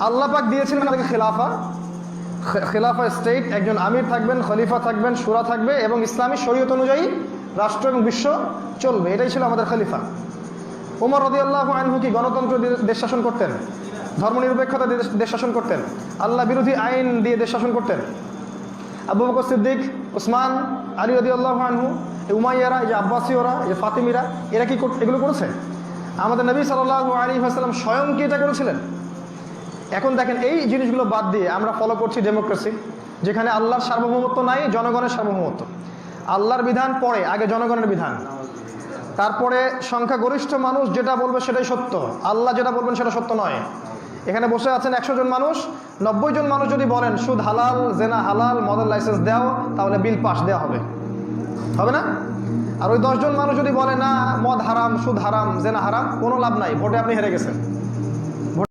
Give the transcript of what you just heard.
আল্লাহ পাক দিয়েছিলেন আমাদেরকে খেলাফা। খে- খেলাফা স্টেট একজন আমির থাকবেন, খলিফা থাকবেন, সুরা থাকবে এবং ইসলামী শরীয়ত অনুযায়ী রাষ্ট্র এবং বিশ্ব চলবে। এটাই ছিল আমাদের খলিফা। ওমর রদিয়াল্লাহ আনহু কি গণতন্ত্র দেশ শাসন করতেন? ধর্মনিরপেক্ষতা দেশ- শাসন করতেন? আল্লাহ বিরোধী আইন দিয়ে দেশ শাসন করতেন? আবু বকর সিদ্দিক, উসমান, আলী রদিয়াল্লাহ আনহু উমাইয়ারা, এই যে আব্বাসীয়রা যে ফাতিমিরা, এরা কি এগুলো করেছে? আমাদের নবী সাল্লাহ আলী হাসালাম স্বয়ং কি এটা করেছিলেন? এখন দেখেন এই জিনিসগুলো বাদ দিয়ে আমরা ফলো করছি ডেমোক্রেসি যেখানে আল্লাহর সার্বভৌমত্ব নাই, জনগণের সার্বভৌমত্ব। আল্লাহর বিধান পরে, আগে জনগণের বিধান। তারপরে সংখ্যাগরিষ্ঠ মানুষ যেটা বলবে সেটাই সত্য। আল্লাহ যেটা বলবেন সেটা সত্য নয়। এখানে বসে আছেন একশো জন মানুষ। নব্বই জন মানুষ যদি বলেন, সুদ হালাল, জেনা হালাল মদের লাইসেন্স দাও, তাহলে বিল পাস দেওয়া হবে। হবে না? আর ওই দশজন মানুষ যদি বলে, না, মদ হারাম, সুদ হারাম, জেনা হারাম, কোনো লাভ নাই, ভোটে আপনি হেরে গেছেন।